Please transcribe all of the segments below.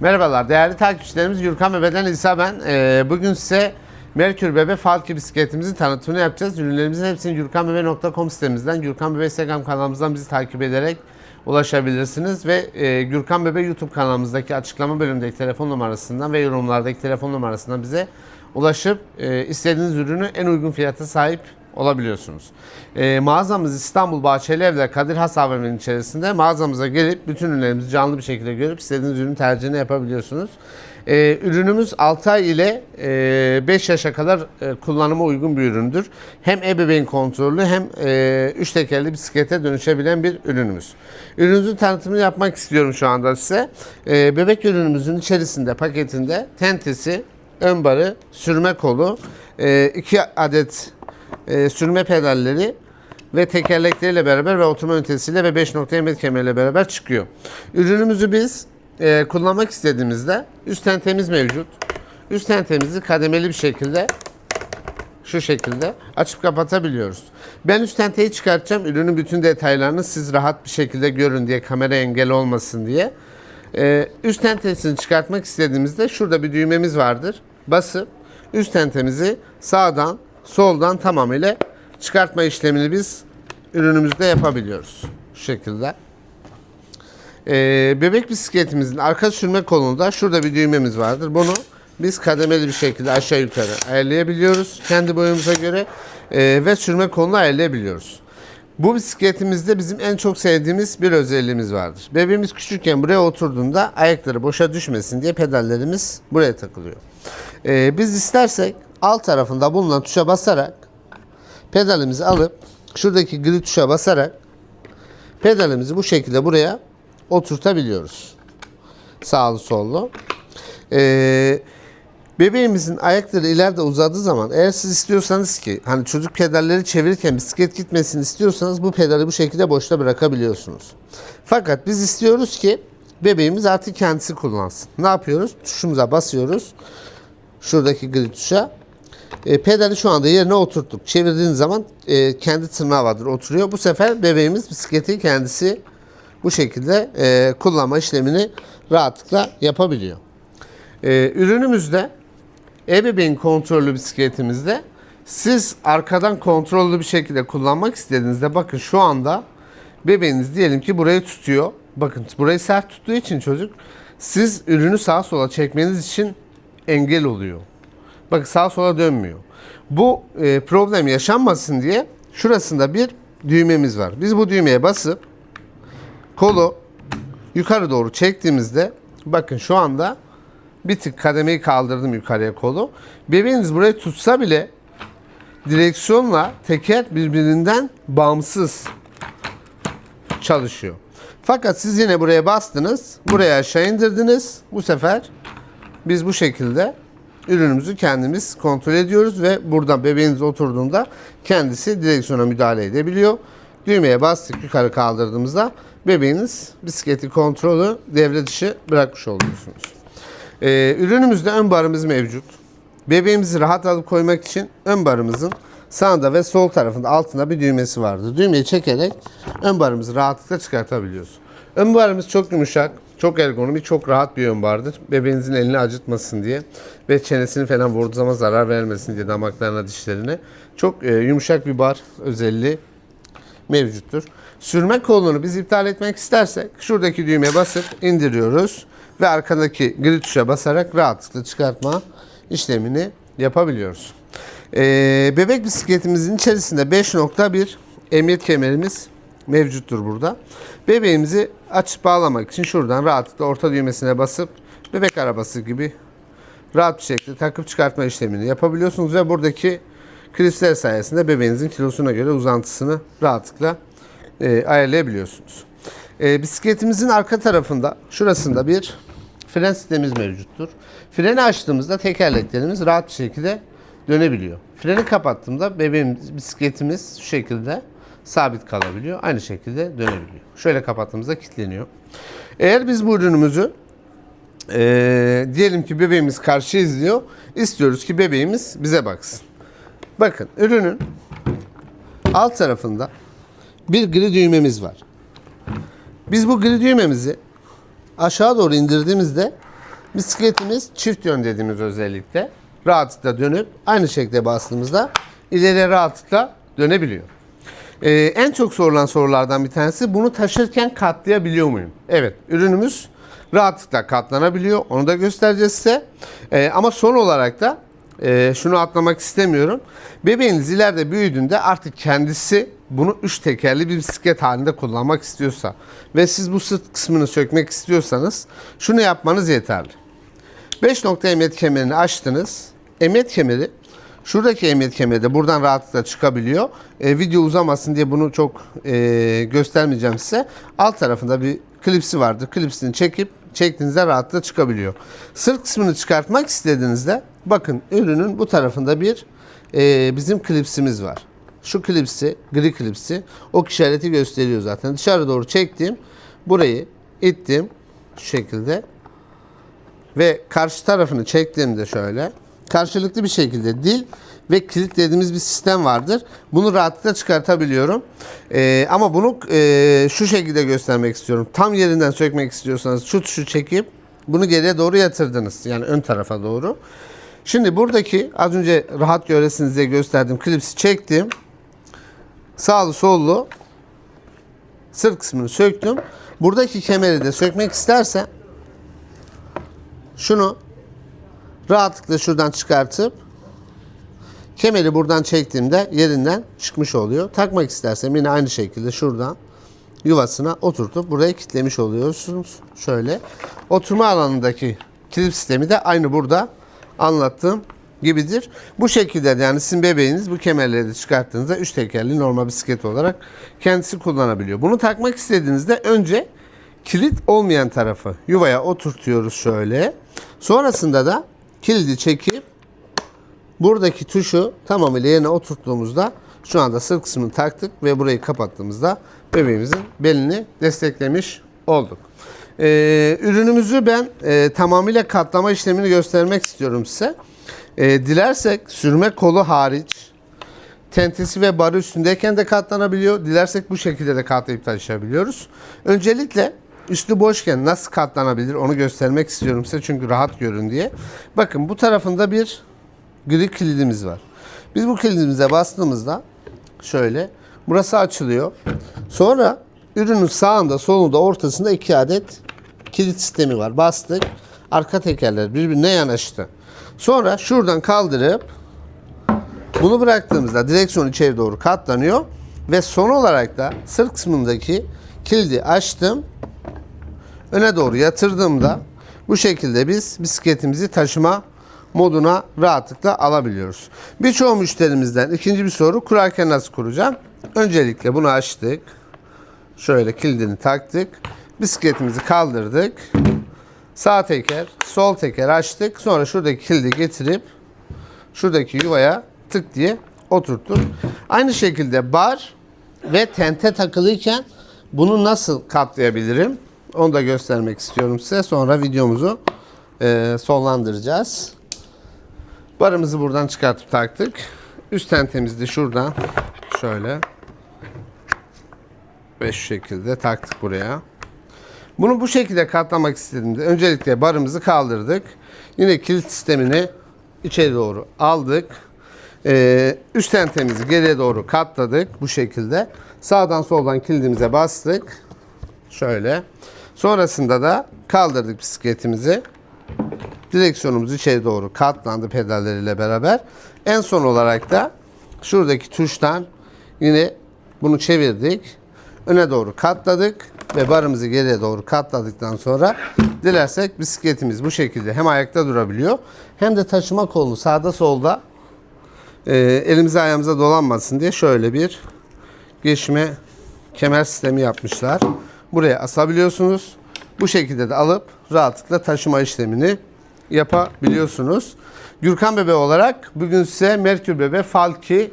Merhabalar değerli takipçilerimiz Gürkan Bebe'den İsa ben. Ee, bugün size Merkür Bebe Falki bisikletimizin tanıtımını yapacağız. Ürünlerimizin hepsini gürkanbebe.com sitemizden, Gürkan Bebe Instagram kanalımızdan bizi takip ederek ulaşabilirsiniz. Ve e, Gürkan Bebe YouTube kanalımızdaki açıklama bölümündeki telefon numarasından ve yorumlardaki telefon numarasından bize ulaşıp e, istediğiniz ürünü en uygun fiyata sahip olabiliyorsunuz. E, mağazamız İstanbul Bahçeli Evler Kadir Has AVM'nin içerisinde mağazamıza gelip bütün ürünlerimizi canlı bir şekilde görüp istediğiniz ürün tercihini yapabiliyorsunuz. E, ürünümüz 6 ay ile e, 5 yaşa kadar e, kullanıma uygun bir üründür. Hem ebeveyn kontrollü hem 3 tekerli bisiklete dönüşebilen bir ürünümüz. Ürünümüzün tanıtımını yapmak istiyorum şu anda size. E, bebek ürünümüzün içerisinde paketinde tentesi, ön barı, sürme kolu, 2 adet e, sürme pedalleri ve tekerlekleriyle beraber ve oturma ünitesiyle ve 5 nokta emniyet kemeriyle beraber çıkıyor. Ürünümüzü biz e, kullanmak istediğimizde üst tentemiz mevcut. Üst tentemizi kademeli bir şekilde şu şekilde açıp kapatabiliyoruz. Ben üst tenteyi çıkartacağım. Ürünün bütün detaylarını siz rahat bir şekilde görün diye kamera engel olmasın diye. Ee, üst tentesini çıkartmak istediğimizde şurada bir düğmemiz vardır. Basıp üst tentemizi sağdan soldan tamamıyla çıkartma işlemini biz ürünümüzde yapabiliyoruz. Şu şekilde. Ee, bebek bisikletimizin arka sürme kolunda şurada bir düğmemiz vardır. Bunu biz kademeli bir şekilde aşağı yukarı ayarlayabiliyoruz kendi boyumuza göre Ee, ve sürme kolunu ayarlayabiliyoruz. Bu bisikletimizde bizim en çok sevdiğimiz bir özelliğimiz vardır. Bebeğimiz küçükken buraya oturduğunda ayakları boşa düşmesin diye pedallerimiz buraya takılıyor. Ee, biz istersek alt tarafında bulunan tuşa basarak pedalimizi alıp şuradaki gri tuşa basarak pedalimizi bu şekilde buraya oturtabiliyoruz. Sağlı sollu. Ee, bebeğimizin ayakları ileride uzadığı zaman eğer siz istiyorsanız ki hani çocuk pedalleri çevirirken bisiklet gitmesini istiyorsanız bu pedali bu şekilde boşta bırakabiliyorsunuz. Fakat biz istiyoruz ki bebeğimiz artık kendisi kullansın. Ne yapıyoruz? Tuşumuza basıyoruz. Şuradaki gri tuşa. E, pedali şu anda yerine oturttuk. Çevirdiğiniz zaman e, kendi tırnağı vardır oturuyor. Bu sefer bebeğimiz bisikleti kendisi bu şekilde e, kullanma işlemini rahatlıkla yapabiliyor. E, ürünümüzde ebeveyn kontrollü bisikletimizde siz arkadan kontrollü bir şekilde kullanmak istediğinizde bakın şu anda bebeğiniz diyelim ki burayı tutuyor. Bakın burayı sert tuttuğu için çocuk siz ürünü sağa sola çekmeniz için engel oluyor. Bakın sağa sola dönmüyor. Bu e, problem yaşanmasın diye şurasında bir düğmemiz var. Biz bu düğmeye basıp kolu yukarı doğru çektiğimizde bakın şu anda bir tık kademeyi kaldırdım yukarıya kolu. Bebeğiniz burayı tutsa bile direksiyonla teker birbirinden bağımsız çalışıyor. Fakat siz yine buraya bastınız, buraya aşağı indirdiniz. Bu sefer biz bu şekilde ürünümüzü kendimiz kontrol ediyoruz ve buradan bebeğiniz oturduğunda kendisi direksiyona müdahale edebiliyor. Düğmeye bastık yukarı kaldırdığımızda bebeğiniz bisikleti kontrolü devre dışı bırakmış oluyorsunuz. Ee, ürünümüzde ön barımız mevcut. Bebeğimizi rahat alıp koymak için ön barımızın sağında ve sol tarafında altında bir düğmesi vardı. Düğmeyi çekerek ön barımızı rahatlıkla çıkartabiliyoruz. Ön barımız çok yumuşak, çok ergonomik, çok rahat bir ön bardır. Bebeğinizin elini acıtmasın diye ve çenesini falan vurduğu zaman zarar vermesin diye damaklarına, dişlerine. Çok e, yumuşak bir bar özelliği mevcuttur. Sürme kolunu biz iptal etmek istersek şuradaki düğmeye basıp indiriyoruz ve arkadaki gri tuşa basarak rahatlıkla çıkartma işlemini yapabiliyoruz. Ee, bebek bisikletimizin içerisinde 5.1 emniyet kemerimiz mevcuttur burada. Bebeğimizi açıp bağlamak için şuradan rahatlıkla orta düğmesine basıp bebek arabası gibi rahat bir şekilde takıp çıkartma işlemini yapabiliyorsunuz ve buradaki kristal sayesinde bebeğinizin kilosuna göre uzantısını rahatlıkla e, ayarlayabiliyorsunuz. E, bisikletimizin arka tarafında şurasında bir fren sistemimiz mevcuttur. Freni açtığımızda tekerleklerimiz rahat bir şekilde dönebiliyor. Freni kapattığımda bebeğimiz, bisikletimiz şu şekilde sabit kalabiliyor. Aynı şekilde dönebiliyor. Şöyle kapattığımızda kilitleniyor. Eğer biz bu ürünümüzü e, diyelim ki bebeğimiz karşı izliyor. istiyoruz ki bebeğimiz bize baksın. Bakın ürünün alt tarafında bir gri düğmemiz var. Biz bu gri düğmemizi aşağı doğru indirdiğimizde Bisikletimiz çift yön dediğimiz özellikle rahatlıkla dönüp aynı şekilde bastığımızda ileriye rahatlıkla dönebiliyor. Ee, en çok sorulan sorulardan bir tanesi bunu taşırken katlayabiliyor muyum? Evet, ürünümüz rahatlıkla katlanabiliyor. Onu da göstereceğiz size. Ee, ama son olarak da e, şunu atlamak istemiyorum. Bebeğiniz ileride büyüdüğünde artık kendisi bunu üç tekerli bir bisiklet halinde kullanmak istiyorsa ve siz bu sırt kısmını sökmek istiyorsanız şunu yapmanız yeterli. 5 nokta emniyet kemerini açtınız. Emniyet kemeri şuradaki emniyet kemeri de buradan rahatlıkla çıkabiliyor. E, video uzamasın diye bunu çok e, göstermeyeceğim size. Alt tarafında bir klipsi vardır. Klipsini çekip çektiğinizde rahatlıkla çıkabiliyor. Sırt kısmını çıkartmak istediğinizde bakın ürünün bu tarafında bir e, bizim klipsimiz var. Şu klipsi, gri klipsi o işareti gösteriyor zaten. Dışarı doğru çektim. Burayı ittim şu şekilde ve karşı tarafını çektiğimde şöyle karşılıklı bir şekilde dil ve kilitlediğimiz bir sistem vardır. Bunu rahatlıkla çıkartabiliyorum. Ee, ama bunu e, şu şekilde göstermek istiyorum. Tam yerinden sökmek istiyorsanız şu tuşu çekip bunu geriye doğru yatırdınız. Yani ön tarafa doğru. Şimdi buradaki az önce rahat göresiniz diye gösterdiğim klipsi çektim. Sağlı sollu sırt kısmını söktüm. Buradaki kemeri de sökmek istersen şunu rahatlıkla şuradan çıkartıp kemeri buradan çektiğimde yerinden çıkmış oluyor. Takmak istersem yine aynı şekilde şuradan yuvasına oturtup buraya kilitlemiş oluyorsunuz. Şöyle. Oturma alanındaki kilit sistemi de aynı burada anlattığım gibidir. Bu şekilde de yani sizin bebeğiniz bu kemerleri de çıkarttığınızda üç tekerli normal bisiklet olarak kendisi kullanabiliyor. Bunu takmak istediğinizde önce kilit olmayan tarafı yuvaya oturtuyoruz şöyle. Sonrasında da kilidi çekip buradaki tuşu tamamıyla yerine oturttuğumuzda şu anda sırt kısmını taktık ve burayı kapattığımızda bebeğimizin belini desteklemiş olduk. Ee, ürünümüzü ben e, tamamıyla katlama işlemini göstermek istiyorum size. Ee, dilersek sürme kolu hariç tentesi ve barı üstündeyken de katlanabiliyor. Dilersek bu şekilde de katlayıp taşıyabiliyoruz. Öncelikle üstü boşken nasıl katlanabilir onu göstermek istiyorum size çünkü rahat görün diye. Bakın bu tarafında bir gri kilidimiz var. Biz bu kilidimize bastığımızda şöyle burası açılıyor. Sonra ürünün sağında solunda ortasında iki adet kilit sistemi var. Bastık. Arka tekerler birbirine yanaştı. Sonra şuradan kaldırıp bunu bıraktığımızda direksiyon içeri doğru katlanıyor ve son olarak da sırt kısmındaki kilidi açtım. Öne doğru yatırdığımda bu şekilde biz bisikletimizi taşıma moduna rahatlıkla alabiliyoruz. Birçoğu müşterimizden ikinci bir soru kurarken nasıl kuracağım? Öncelikle bunu açtık. Şöyle kilidini taktık. Bisikletimizi kaldırdık. Sağ teker, sol teker açtık. Sonra şuradaki kilidi getirip şuradaki yuvaya tık diye oturttuk. Aynı şekilde bar ve tente takılıyken bunu nasıl katlayabilirim? Onu da göstermek istiyorum size. Sonra videomuzu e, sonlandıracağız. Barımızı buradan çıkartıp taktık. Üst tentemizi şuradan şöyle ve şu şekilde taktık buraya. Bunu bu şekilde katlamak istediğimde öncelikle barımızı kaldırdık. Yine kilit sistemini içeri doğru aldık. Ee, üst tentemizi geriye doğru katladık bu şekilde. Sağdan soldan kilidimize bastık. Şöyle. Sonrasında da kaldırdık bisikletimizi. Direksiyonumuz içeri doğru katlandı pedalleriyle beraber. En son olarak da şuradaki tuştan yine bunu çevirdik. Öne doğru katladık ve barımızı geriye doğru katladıktan sonra dilersek bisikletimiz bu şekilde hem ayakta durabiliyor hem de taşıma kolunu sağda solda e, elimize ayağımıza dolanmasın diye şöyle bir geçme kemer sistemi yapmışlar. Buraya asabiliyorsunuz. Bu şekilde de alıp rahatlıkla taşıma işlemini yapabiliyorsunuz. Gürkan Bebe olarak bugün size Merkür Bebe Falki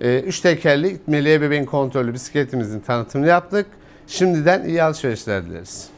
3 tekerli itmeli bebeğin kontrollü bisikletimizin tanıtımını yaptık. Şimdiden iyi alışverişler dileriz.